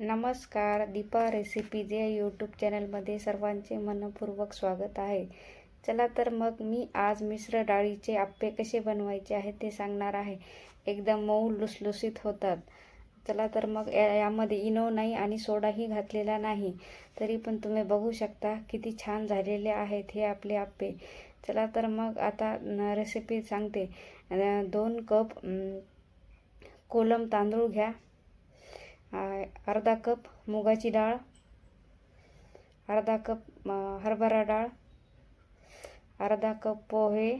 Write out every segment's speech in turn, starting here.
नमस्कार दीपा रेसिपीज या यूट्यूब चॅनलमध्ये सर्वांचे मनपूर्वक स्वागत आहे. चला तर मग मी आज मिश्र डाळीचे आप्पे कसे बनवायचे आहे ते सांगणार आहे. एकदम मऊ लुसलुसीत होतात. चला तर मग या- यामध्ये इनो नाही आणि सोडाही घातलेला नाही. तरी पण तुम्ही बघू शकता किती छान झालेले आहेत हे आपले आप्पे. चला तर मग आता रेसिपी सांगते. दोन कप कोलम तांदूळ घ्या. अर्धा कप मुगाची डाळ अर्धा कप हरभरा डाळ अर्धा कप पोहे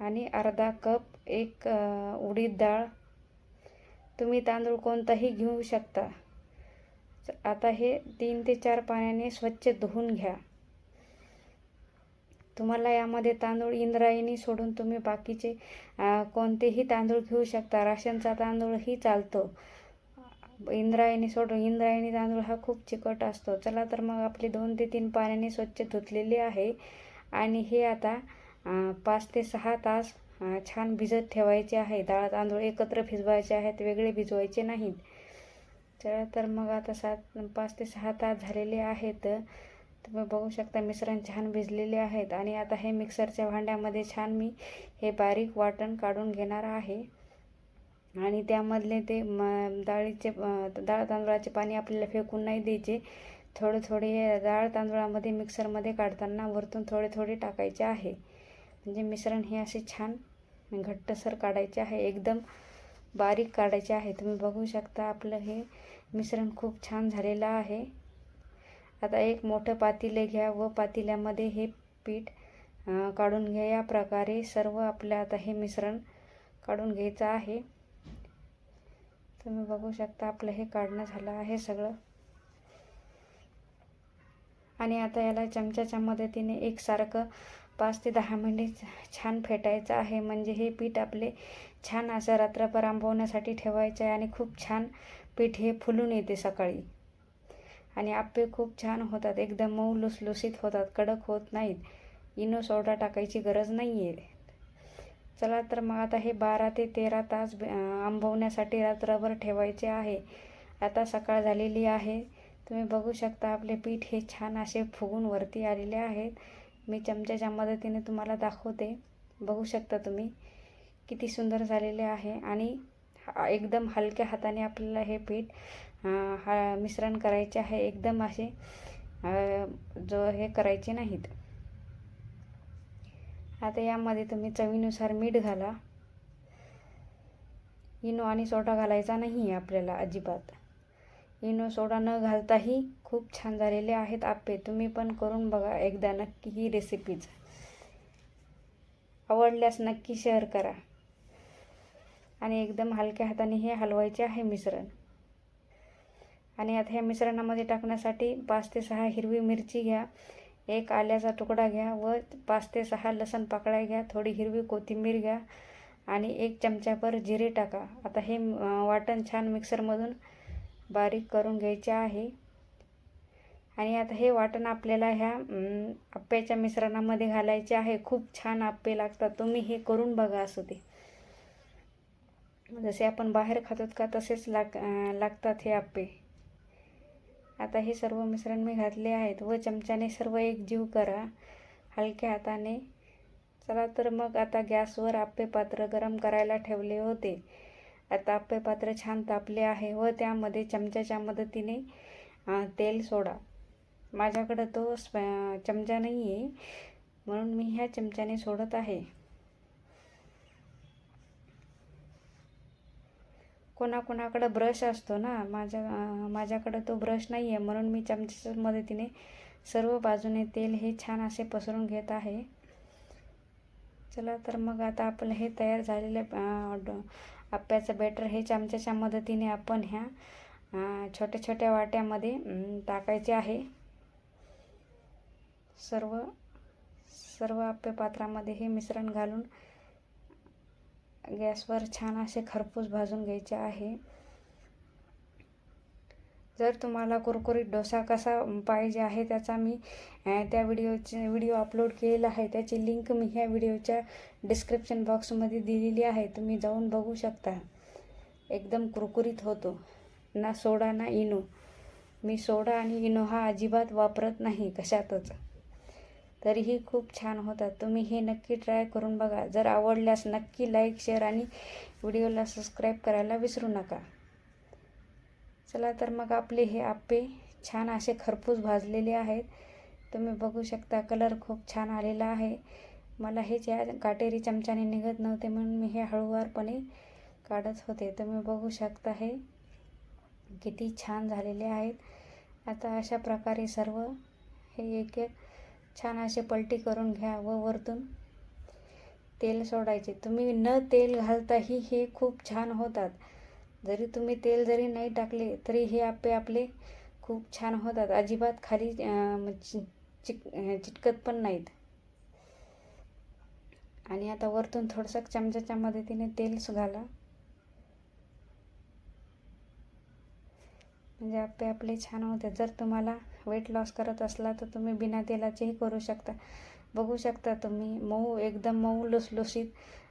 आणि अर्धा कप एक उडीद डाळ. तुम्ही तांदूळ कोणताही घेऊ शकता. आता हे तीन ते चार पाण्याने स्वच्छ धुवून घ्या. तुम्हाला यामध्ये तांदूळ इंद्रायणी सोडून तुम्ही बाकीचे कोणतेही तांदूळ घेऊ शकता. राशनचा तांदूळही चालतो. इंद्रायणी सोडून इंद्रायणी तांदूळ हा खूप चिकट असतो. चला तर मग आपले दोन ते तीन पाण्याने स्वच्छ धुतलेले आहे. आणि हे आता पाच ते सहा तास छान भिजत ठेवायचे आहे. डाळ तांदूळ एकत्र भिजवायचे आहेत वेगळे भिजवायचे नाहीत. चला तर मग आता सात पाच ते सहा तास झालेले आहेत. तुम्ही बघू शकता मिश्रण छान भिजलेले आहेत आणि आता हे मिक्सरच्या भांड्यामध्ये छान मी हे बारीक वाटण काढून घेणार आहे. आणि त्यामधले ते म डाळीचे डाळ तांदळाचे पाणी आपल्याला फेकून नाही द्यायचे. थोडे थोडे हे डाळ तांदळामध्ये मिक्सरमध्ये काढताना वरतून थोडे थोडे टाकायचे आहे. म्हणजे मिश्रण हे असे छान घट्टसर काढायचे आहे. एकदम बारीक काढायचे आहे. तुम्ही बघू शकता आपलं हे मिश्रण खूप छान झालेलं आहे. आता एक मोठं पातेले घ्या. व पातेल्यामध्ये हे पीठ काढून घ्या. या प्रकारे सर्व आपलं आता हे मिश्रण काढून घ्यायचं आहे. तुम्ही बघू शकता आपलं हे काढणं झालं आहे सगळं. आणि आता याला चमच्याच्या मदतीने एकसारखं पाच ते दहा मिनिटे छान फेटायचं आहे. म्हणजे हे पीठ आपले छान असं रात्रभर आंबवण्यासाठी ठेवायचं आहे आणि खूप छान पीठ हे फुलून येते सकाळी. आणि आप्पे खूप छान होतात. एकदम मऊ लुसलुसीत होतात. कडक होत नाहीत. इनो सोडा टाकायची गरज नाही आहे चला तर मग आता हे बारा ते तेरा तास आंबवण्यासाठी रात्रभर ठेवायचे आहे. आता सकाळ झालेली आहे. तुम्ही बघू शकता आपले पीठ हे छान असे फुगून वरती आलेले आहेत. मी चमच्याच्या मदतीने तुम्हाला दाखवते. बघू शकता तुम्ही किती सुंदर झालेले आहे. आणि एकदम हलक्या हाताने आपल्याला हे पीठ हा मिश्रण करायचे आहे. एकदम असे जो हे करायचे नाहीत. आता यामध्ये तुम्ही चवीनुसार मीठ घाला. इनो आणि सोडा घालायचा नाही आहे आपल्याला अजिबात. इनो सोडा न घालताही खूप छान झालेले आहेत आप्पे. तुम्ही पण करून बघा एकदा नक्की ही रेसिपीज आवडल्यास नक्की शेअर करा. आणि एकदम हलक्या हाताने हे हलवायचे आहे मिश्रण. आणि आता ह्या मिश्रणामध्ये टाकण्यासाठी पाच ते सहा हिरवी मिरची घ्या एक आल्याचा तुकडा घ्या व पाच ते सहा लसण पाकळ्या घ्या थोडी हिरवी कोथिंबीर घ्या आणि एक चमच्याभर जिरे टाका. आता हे वाटण छान मिक्सरमधून बारीक करून घ्यायचे आहे. आणि आता हे वाटण आपल्याला ह्या आप्प्याच्या मिश्रणामध्ये घालायचे आहे. खूप छान आप्पे लागतात. तुम्ही हे करून बघा असू दे. जसे आपण बाहेर खातो का तसेच लाग लागतात हे आप्पे. आता हे सर्व मिश्रण मी घातले आहेत. व चमच्याने सर्व एक जीव करा. हलक्या हाताने. चला तर मग आता गॅसवर आप्पे पात्र गरम करायला ठेवले होते. आता आप्पे पात्र छान तापले आहे व त्यामध्ये चमच्याच्या मदतीने तेल सोडा. माझ्याकडं तो स्प चमचा नाही आहे म्हणून मी ह्या चमच्याने सोडत आहे. कोणाकोणाकडं ब्रश असतो ना माझ्या माझ्याकडं तो ब्रश नाही आहे म्हणून मी चमच्याच्या मदतीने सर्व बाजूने तेल हे छान असे पसरून घेत आहे. चला तर मग आता आपलं हे तयार झालेलं ड- आप्याचं बॅटर हे चमच्याच्या मदतीने आपण ह्या छोट्या छोट्या वाट्यामध्ये टाकायचे आहे. सर्व सर्व आप्य पात्रामध्ये हे मिश्रण घालून गॅसवर छान असे खरपूस भाजून घ्यायचे आहे. जर तुम्हाला कुरकुरीत डोसा कसा पाहिजे आहे त्याचा मी त्या व्हिडिओचे व्हिडिओ अपलोड केलेला आहे. त्याची लिंक मी ह्या व्हिडिओच्या डिस्क्रिप्शन बॉक्समध्ये दिलेली आहे. तुम्ही जाऊन बघू शकता. एकदम कुरकुरीत होतो. ना सोडा ना इनो. मी सोडा आणि इनो हा अजिबात वापरत नाही कशातच. तरीही खूप छान होतात. तुम्ही हे नक्की ट्राय करून बघा. जर आवडल्यास नक्की लाईक शेअर आणि व्हिडिओला सबस्क्राईब करायला विसरू नका. चला तर मग आपले हे आप्पे छान असे खरपूस भाजलेले आहेत. तुम्ही बघू शकता कलर खूप छान आलेला आहे. मला हे ज्या काटेरी चमच्याने निघत नव्हते म्हणून मी हे हळूवारपणे काढत होते. तुम्ही बघू शकता हे किती छान झालेले आहेत. आता अशा प्रकारे सर्व हे एक एक छान असे पलटी करून घ्या व वरतून तेल सोडायचे. तुम्ही न तेल घालताही हे खूप छान होतात. जरी तुम्ही तेल जरी नाही टाकले तरी हे आपे आपले खूप छान होतात. अजिबात खाली म्हणजे चिक चिटकत पण नाहीत. आणि आता वरतून थोडंसं चमच्याच्या मदतीने तेल घाला. म्हणजे आपे आपले छान होते. जर तुम्हाला वेट लॉस करत असला तर तुम्ही बिना तेलाचेही करू शकता. बघू शकता तुम्ही मऊ एकदम मऊ लुसलुसीत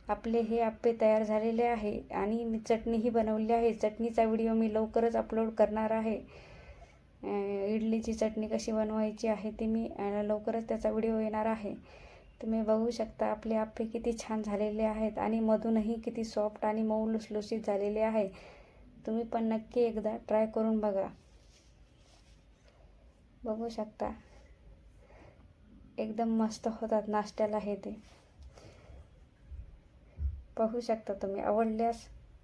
आपले हे आप्पे तयार झालेले आहे आणि मी चटणीही बनवली आहे. चटणीचा व्हिडिओ मी लवकरच अपलोड करणार आहे. इडलीची चटणी कशी बनवायची आहे ती मी लवकरच त्याचा व्हिडिओ येणार आहे. तुम्ही बघू शकता आपले आप्पे किती छान झालेले आहेत आणि मधूनही किती सॉफ्ट आणि मऊ लुसलुसीत झालेले आहे. तुम्ही पण नक्की एकदा ट्राय करून बघा. बघू शकता. एकदम मस्त होतात नाश्त्याला हे ते. पाहू शकता तुम्ही आवडल्यास